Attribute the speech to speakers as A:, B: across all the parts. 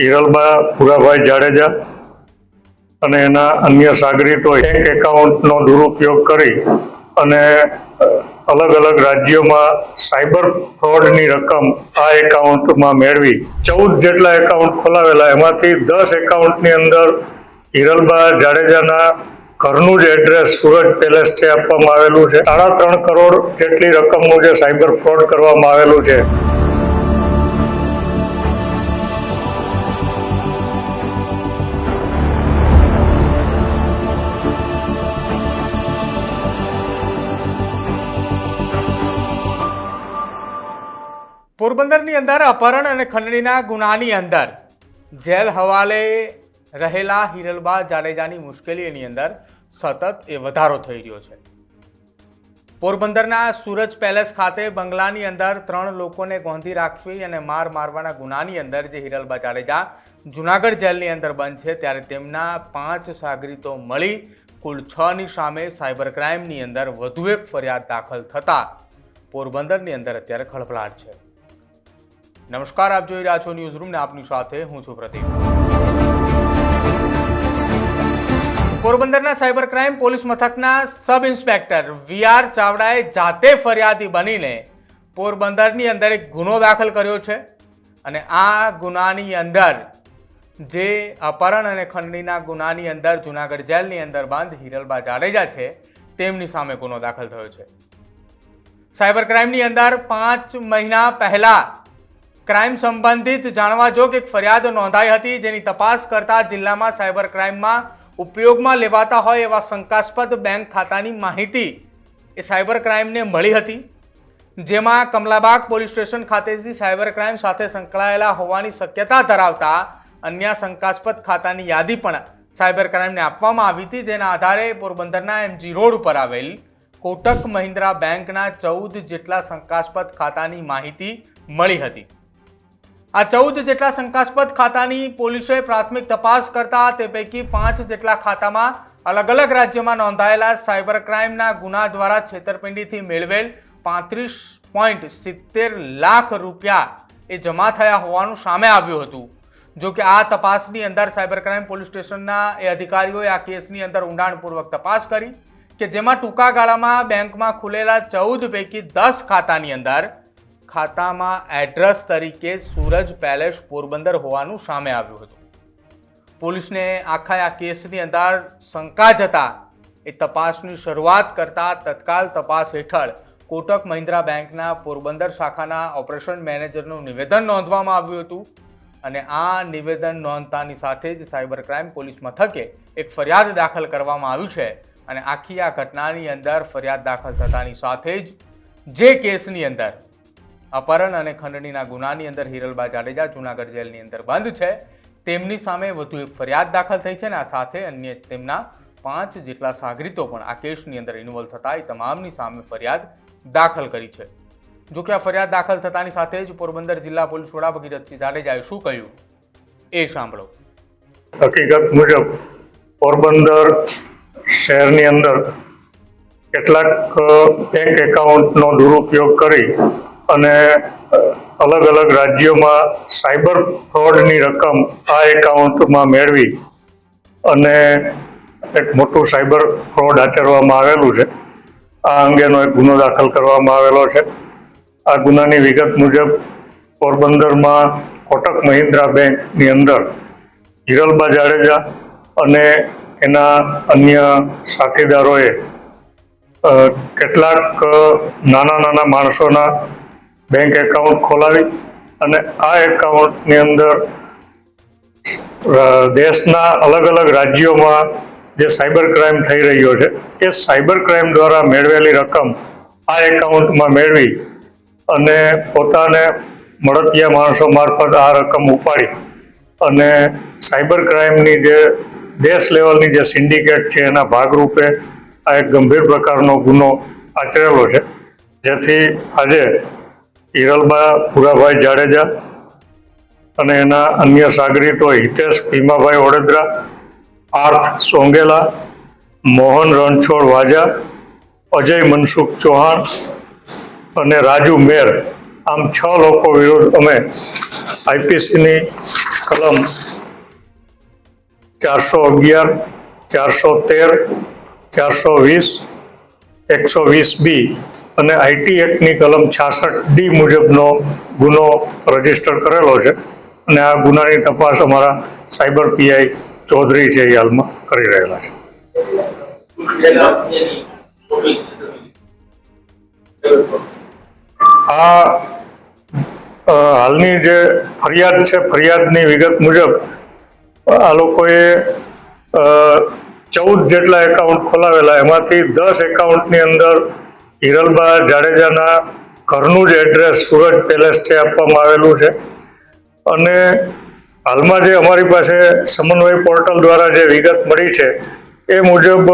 A: હિરલબા ભુરાભાઈ જાડેજા અને એના અન્ય સાગરીતોએ બેંક એકાઉન્ટનો દુરુપયોગ કરી અને અલગ અલગ રાજ્યોમાં સાયબર ફ્રોડની રકમ આ એકાઉન્ટમાં મેળવી. ચૌદ જેટલા એકાઉન્ટ ખોલાવેલા. એમાંથી દસ એકાઉન્ટની અંદર હિરલબા જાડેજાના ઘરનું જ એડ્રેસ સુરજ પેલેસ છે આપવામાં આવેલું છે. સાડા ત્રણ કરોડ જેટલી રકમનું જે સાયબર ફ્રોડ કરવામાં આવેલું છે.
B: પોરબંદરની અંદર અપહરણ અને ખંડણીના ગુનાની અંદર જેલ હવાલે રહેલા હિરલબા જાડેજાની મુશ્કેલીની અંદર સતત એ વધારો થઈ રહ્યો છે. પોરબંદરના સૂરજ પેલેસ ખાતે બંગલાની અંદર ત્રણ લોકોને ગોંધી રાખવી અને માર મારવાના ગુનાની અંદર જે હિરલબા જાડેજા જુનાગઢ જેલની અંદર બંધ છે, ત્યારે તેમના પાંચ સાગરીતો મળી કુલ છની સામે સાયબર ક્રાઇમની અંદર વધુ એક ફરિયાદ દાખલ થતાં પોરબંદરની અંદર અત્યારે ખળભળાટ છે. નમસ્કાર, આપ જોઈ રહ્યા છો ન્યૂઝ રૂમ ને આપની સાથે હું છું પ્રદીપ. પોરબંદરના સાયબર ક્રાઇમ પોલીસ મથકના સબ ઇન્સ્પેક્ટર વી આર ચાવડાએ જાતે ફરિયાદી બનીને પોરબંદરની અંદર એક ગુનો દાખલ કર્યો છે અને આ ગુનાની અંદર જે અપહરણ અને ખંડણીના ગુનાની અંદર જુનાગઢ જેલની અંદર બંધ હિરલબા જાડેજા છે, તેમની સામે ગુનો દાખલ થયો છે. સાયબર ક્રાઇમની અંદર પાંચ મહિના પહેલા ક્રાઇમ સંબંધિત જાણવા જોગ એક ફરિયાદ નોંધાઈ હતી જેની તપાસ કરતા જિલ્લામાં સાયબર ક્રાઇમમાં ઉપયોગમાં લેવાતા હોય એવા શંકાસ્પદ બેંક ખાતાની માહિતી એ સાયબર ક્રાઇમને મળી હતી. જેમાં કમલાબાગ પોલીસ સ્ટેશન ખાતેથી સાયબર ક્રાઇમ સાથે સંકળાયેલા હોવાની શક્યતા ધરાવતા અન્ય શંકાસ્પદ ખાતાની યાદી પણ સાયબર ક્રાઇમને આપવામાં આવી હતી, જેના આધારે પોરબંદરના એમજી રોડ ઉપર આવેલ કોટક મહિન્દ્રા બેંકના ચૌદ જેટલા શંકાસ્પદ ખાતાની માહિતી મળી હતી. આ ચૌદ જેટલા શંકાસ્પદ ખાતાની પોલીસે પ્રાથમિક તપાસ કરતા તે પૈકી પાંચ જેટલા ખાતામાં અલગ અલગ રાજ્યમાં નોંધાયેલા સાયબર ક્રાઇમના ગુના દ્વારા છેતરપિંડીથી મેળવેલ પાંત્રીસ પોઈન્ટ સિત્તેર લાખ રૂપિયા એ જમા થયા હોવાનું સામે આવ્યું હતું. જો કે આ તપાસની અંદર સાયબર ક્રાઇમ પોલીસ સ્ટેશનના એ અધિકારીઓએ આ કેસની અંદર ઊંડાણપૂર્વક તપાસ કરી કે જેમાં ટૂંકા ગાળામાં બેંકમાં ખુલેલા ચૌદ પૈકી દસ ખાતાની અંદર ખાતામાં એડ્રેસ તરીકે સૂરજ પેલેસ પોરબંદર હોવાનું સામે આવ્યું હતું. પોલીસને આખા આ કેસની અંદર શંકા જતા એ તપાસની શરૂઆત કરતા તત્કાલ તપાસ હેઠળ કોટક મહિન્દ્રા બેંકના પોરબંદર શાખાના ઓપરેશન મેનેજરનું નિવેદન નોંધવામાં આવ્યું હતું અને આ નિવેદન નોંધતાની સાથે જ સાયબર ક્રાઇમ પોલીસ મથકે એક ફરિયાદ દાખલ કરવામાં આવ્યું છે અને આખી આ ઘટનાની અંદર ફરિયાદ દાખલ થતાની સાથે જ જે કેસની અંદર અપહરણ અને ખંડણીના ગુનાની અંદર હિરલબા જાડેજા જૂનાગઢ જેલની અંદર બંધ છે. તેમની સામે વધુ એક ફરિયાદ દાખલ થઈ છે અને આ સાથે અન્ય તેમના પાંચ જેટલા સાગરીતો પણ આ કેસની અંદર ઇન્વોલ્વ થતા એ તમામની સામે ફરિયાદ દાખલ કરી છે. જો કે આ ફરિયાદ દાખલ થતાની સાથે જ પોરબંદર જિલ્લા પોલીસ વડા ભગીરથસિંહ જાડેજાએ શું કહ્યું? એ સાંભળો.
A: હકીકત મુજબ પોરબંદર શહેરની અંદર કેટલાક બેંક એકાઉન્ટનો દુરુપયોગ કરી અને અલગ અલગ રાજ્યોમાં સાયબર ફ્રોડની રકમ આ એકાઉન્ટમાં મેળવી અને એક મોટું સાયબર ફ્રોડ આચરવામાં આવેલું છે. આ અંગેનો એક ગુનો દાખલ કરવામાં આવેલો છે. આ ગુનાની વિગત મુજબ પોરબંદરમાં કોટક મહિન્દ્રા બેંકની અંદર હિરલબા જાડેજા અને એના અન્ય સાથીદારોએ કેટલાક નાના નાના માણસોના બેંક એકાઉન્ટ ખોલાવી અને આ એકાઉન્ટની અંદર દેશના અલગ અલગ રાજ્યોમાં જે સાયબર ક્રાઇમ થઈ રહ્યો છે, એ સાયબર ક્રાઇમ દ્વારા મેળવેલી રકમ આ એકાઉન્ટમાં મેળવી અને પોતાને મળતિયા માણસો મારફત આ રકમ ઉપાડી અને સાયબર ક્રાઇમની જે દેશ લેવલની જે સિન્ડિકેટ છે, એના ભાગરૂપે આ એક ગંભીર પ્રકારનો ગુનો આચરેલો છે. જેથી આજે હિરલબા ભુરાભાઈ જાડેજા અને એના અન્ય સાગરીતો હિતેશ, ભીમાભાઈ વડોદરા પાર્થ સોંગેલા, મોહન રણછોડ વાજા, અજય મનસુખ ચૌહાણ અને રાજુ મેર. આમ છ લોકો વિરુદ્ધ અમે આઈપીસીની કલમ ચારસો અગિયાર, ચારસો તેર, ચારસો વીસ, એકસો વીસ બી અને આઈટી એક્ટની કલમ છાસઠ ડી મુજબનો ગુનો રજિસ્ટર કરેલો છે. અને આ ગુનાની તપાસ અમારા સાયબર પીઆઈ ચૌધરી છે એ હાલમાં કરી રહેલા છે. આ હાલની જે ફરિયાદ છે, ફરિયાદની વિગત મુજબ, આ લોકોએ ચૌદ જેટલા એકાઉન્ટ ખોલાવેલા, એમાંથી દસ એકાઉન્ટની અંદર હિરલબા જાડેજાના ઘરનું જ એડ્રેસ સુરજ પેલેસ છે આપવામાં આવેલું છે. અને હાલમાં જે અમારી પાસે સમન્વય પોર્ટલ દ્વારા જે વિગત મળી છે, એ મુજબ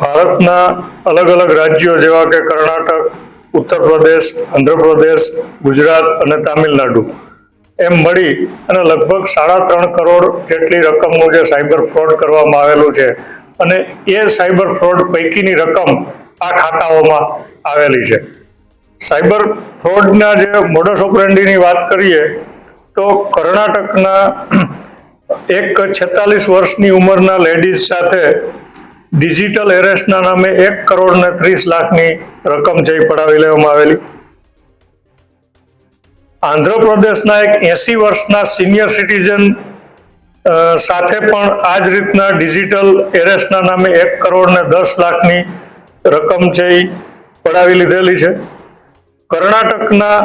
A: ભારતના અલગ અલગ રાજ્યો જેવા કે કર્ણાટક, ઉત્તર પ્રદેશ આંધ્રપ્રદેશ ગુજરાત અને તામિલનાડુ, એમ મળી અને લગભગ સાડા ત્રણ કરોડ જેટલી રકમનું જે સાયબર ફ્રોડ કરવામાં આવેલું છે. અને એ સાયબર ફ્રોડ પૈકીની રકમ આ ખાતાઓમાં આવેલી છે. સાયબર ફ્રોડના જે મોડસ ઓપરેન્ડીની વાત કરીએ, તો કર્ણાટકના એક છેતાલીસ વર્ષની ઉંમરના લેડીઝ સાથે ડિજિટલ એરેસ્ટના નામે એક કરોડ ને ત્રીસ લાખની રકમ જઈ પડાવી લેવામાં આવેલી. આંધ્રપ્રદેશના એક એસી વર્ષના સિનિયર સિટીઝન સાથે પણ આ જ રીતના ડિજિટલ એરેસ્ટના નામે એક કરોડ ને દસ લાખની રકમ છે એ પડાવી લીધેલી છે. કર્ણાટકના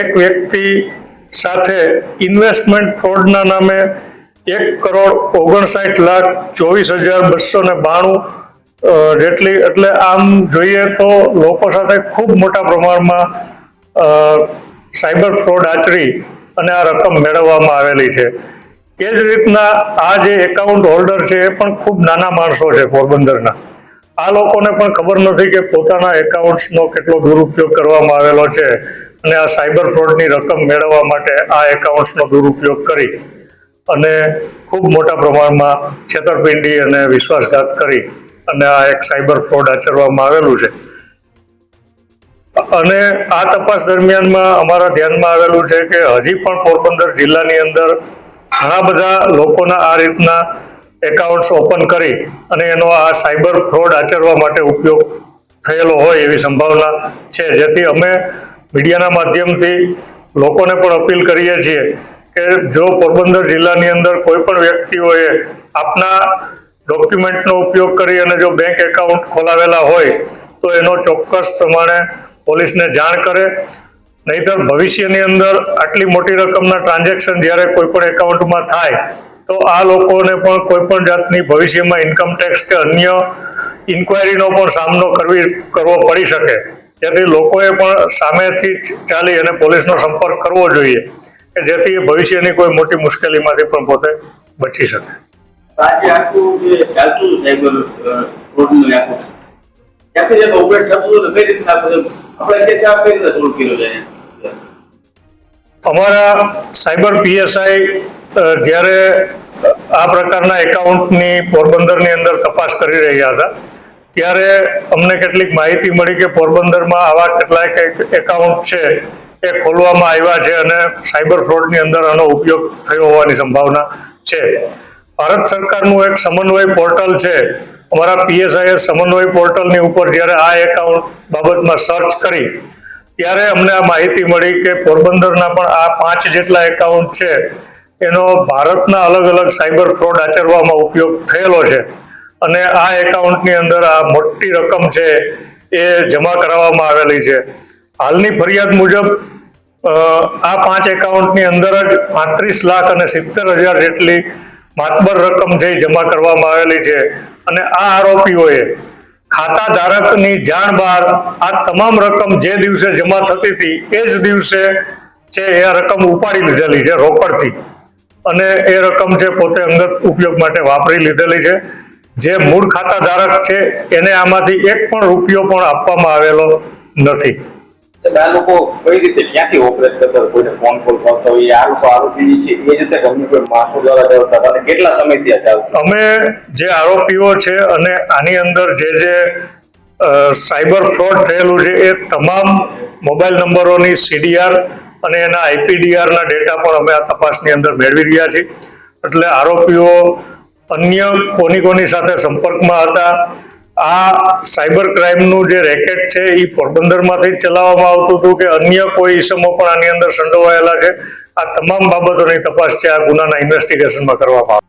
A: એક વ્યક્તિ સાથે ઇન્વેસ્ટમેન્ટ ફ્રોડના નામે એક કરોડ ઓગણસાઠ લાખ ચોવીસ હજાર બસો ને બાણું જેટલી, એટલે આમ જોઈએ તો લોકો સાથે ખૂબ મોટા પ્રમાણમાં સાયબર ફ્રોડ આચરી અને આ રકમ મેળવવામાં આવેલી છે. એ જ રીતના આ જે એકાઉન્ટ હોલ્ડર છે એ પણ ખૂબ નાના માણસો છે પોરબંદરના. આ લોકોને પણ ખબર નથી કે પોતાના એકાઉન્ટ્સનો કેટલો દુરુપયોગ કરવામાં આવેલો છે અને આ સાયબર ફ્રોડની રકમ મેળવવા માટે આ એકાઉન્ટ્સનો દુરુપયોગ કરી અને ખૂબ મોટા પ્રમાણમાં છેતરપિંડી અને વિશ્વાસઘાત કરી અને આ એક સાયબર ફ્રોડ આચરવામાં આવેલું છે. અને આ તપાસ દરમિયાનમાં અમારા ધ્યાનમાં આવેલું છે કે હજી પણ પોરબંદર જિલ્લાની અંદર ઘણા બધા લોકોના આ રીતના એકાઉન્ટ્સ ઓપન કરી અને એનો આ સાયબર ફ્રોડ આચરવા માટે ઉપયોગ થયેલો હોય એવી સંભાવના છે. જેથી અમે મીડિયાના માધ્યમથી લોકોને પણ અપીલ કરીએ છીએ કે જો પોરબંદર જિલ્લાની અંદર કોઈ પણ વ્યક્તિઓએ આપના ડોક્યુમેન્ટનો ઉપયોગ કરી અને જો બેંક એકાઉન્ટ ખોલાવેલા હોય, તો એનો ચોક્કસ પ્રમાણે પોલીસને જાણ કરે. નહીતર ભવિષ્યની અંદર આટલી મોટી રકમના ટ્રાન્ઝેક્શન જ્યારે કોઈ પણ એકાઉન્ટમાં થાય તો આ લોકોને પણ કોઈ પણ જાતની ભવિષ્યમાં ઇન્કમ ટેક્સ કે અન્ય ઇન્ક્વાયરીનો પણ સામનો કરવી કરવો પડી શકે. જેથી લોકોએ પણ સામેથી ચાલી અને પોલીસનો સંપર્ક કરવો જોઈએ કે જેથી ભવિષ્યની કોઈ મોટી મુશ્કેલીમાંથી પણ પોતે બચી શકે.
C: આજે આખું જે ચાલતું સાયબર ફ્રોડનું આખું. ત્યાંથી જે ઓપરેટ થતું હતું કઈ રીતના આપણે કેસ કઈ રીતના સોલ્વ કર્યો છે
A: અમારા સાયબર પીએસઆઈ જ્યારે આ પ્રકારના એકાઉન્ટની પોરબંદરની અંદર તપાસ કરી રહ્યા હતા, ત્યારે અમને કેટલીક માહિતી મળી કે પોરબંદરમાં આવા કેટલાક એકાઉન્ટ છે, એ ખોલવામાં આવ્યા છે અને સાયબર ફ્રોડની અંદર આનો ઉપયોગ થયો હોવાની સંભાવના છે. ભારત સરકારનું એક સમન્વય પોર્ટલ છે. અમારા પીએસઆઈએ સમન્વય પોર્ટલની ઉપર જ્યારે આ એકાઉન્ટ બાબતમાં સર્ચ કરી, ત્યારે અમને આ માહિતી મળી કે પોરબંદરના પણ આ પાંચ જેટલા એકાઉન્ટ છે એનો ભારતના અલગ અલગ સાયબર ફ્રોડ આચરવામાં ઉપયોગ થયેલો છે. અને આ એકાઉન્ટની અંદર આ મોટી રકમ છે એ જમા કરાવવામાં આવેલી છે. હાલની ફરિયાદ મુજબ આ પાંચ એકાઉન્ટની અંદર જ પાંત્રીસ લાખ અને સિત્તેર હજાર જેટલી માતબર રકમ છે જમા કરવામાં આવેલી છે. અને આ આરોપીઓએ ખાતા ધારકની જાણ બહાર આ તમામ રકમ જે દિવસે જમા થતી હતી એ જ દિવસે છે એ રકમ ઉપાડી લીધેલી છે રોકડથી. અને એ રકમ છે પોતે અંગત ઉપયોગ માટે વાપરી લીધેલી છે. જે મૂળ ખાતા ધારક છે એને આમાંથી એક પણ રૂપિયો પણ આપવામાં આવેલો નથી.
C: આ લોકો કઈ રીતે ક્યાંથી ઓપરેટ કરતા કોઈને ફોન કોલ કરતા હોય આ લોકો આરોપી છે એ રીતે ગમે કોઈ માણસો દ્વારા કરતા હતા. કેટલા સમયથી ચાલતું
A: અમે જે આરોપીઓ છે અને આની અંદર જે જે સાયબર ફ્રોડ થયેલું છે એ તમામ મોબાઈલ નંબરોની સીડીઆર અને એના આઈપીડીઆરના ડેટા પણ અમે આ તપાસની અંદર મેળવી રહ્યા છીએ. એટલે આરોપીઓ અન્ય કોની કોની સાથે સંપર્કમાં હતા, આ સાયબર ક્રાઇમનું જે રેકેટ છે એ પોરબંદરમાંથી જ ચલાવવામાં આવતું હતું કે અન્ય કોઈ ઇસમો પણ આની અંદર સંડોવાયેલા છે. આ તમામ બાબતોની તપાસ છે, આ ગુનાના ઇન્વેસ્ટિગેશનમાં કરવામાં આવે.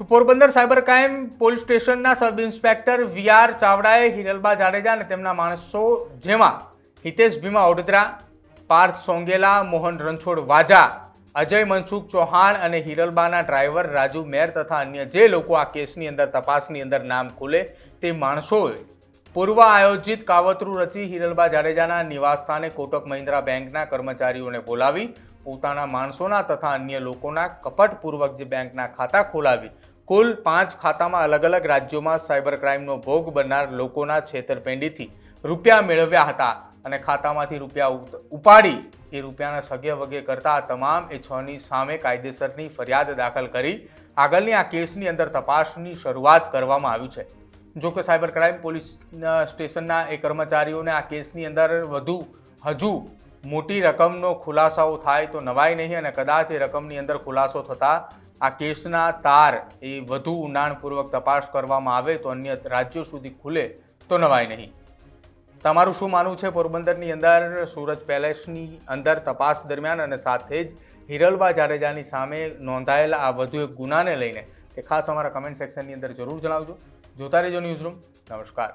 B: તો પોરબંદર સાયબર ક્રાઇમ પોલીસ સ્ટેશનના સબ ઇન્સ્પેક્ટર વી આર ચાવડાએ હિરલબા જાડેજા અને તેમના માણસો, જેમાં હિતેશ ભીમા ઓડદરા પાર્થ સોંગેલા, મોહન રણછોડ વાજા, અજય મનસુખ ચૌહાણ અને હિરલબાના ડ્રાઈવર રાજુ મેર તથા અન્ય જે લોકો આ કેસની અંદર તપાસની અંદર નામ ખુલે તે માણસોએ પૂર્વ આયોજિત કાવતરું રચી હિરલબા જાડેજાના નિવાસસ્થાને કોટક મહિન્દ્રા બેંકના કર્મચારીઓને બોલાવી, પોતાના માણસોના તથા અન્ય લોકોના કપટપૂર્વક જે બેંકના ખાતા ખોલાવી, કુલ પાંચ ખાતામાં અલગ અલગ રાજ્યોમાં સાયબર ક્રાઇમનો ભોગ બનનાર લોકોના છેતરપિંડીથી રૂપિયા મેળવ્યા હતા. અને ખાતામાંથી રૂપિયા ઉપાડી એ રૂપિયાના સગે વગે કરતા તમામ એ છની સામે કાયદેસરની ફરિયાદ દાખલ કરી આગળની આ કેસની અંદર તપાસની શરૂઆત કરવામાં આવી છે. જો કે સાયબર ક્રાઇમ પોલીસ સ્ટેશનના એ કર્મચારીઓને આ કેસની અંદર વધુ, હજુ મોટી રકમનો ખુલાસાઓ થાય તો નવાય નહીં અને કદાચ એ રકમની અંદર ખુલાસો થતાં આ કેસના તાર એ વધુ ઊંડાણપૂર્વક તપાસ કરવામાં આવે તો અન્ય રાજ્યો સુધી ખુલે તો નવાય નહીં. તમારું શું માનવું છે? પોરબંદરની અંદર સુરજ પેલેસની અંદર તપાસ દરમિયાન અને સાથે જ હિરલબા જાડેજાની સામે નોંધાયેલા આ વધુ એક ગુનાને લઈને તે ખાસ અમારા કમેન્ટ સેક્શનની અંદર જરૂર જણાવજો. જોતા રહેજો ન્યૂઝ રૂમ નમસ્કાર.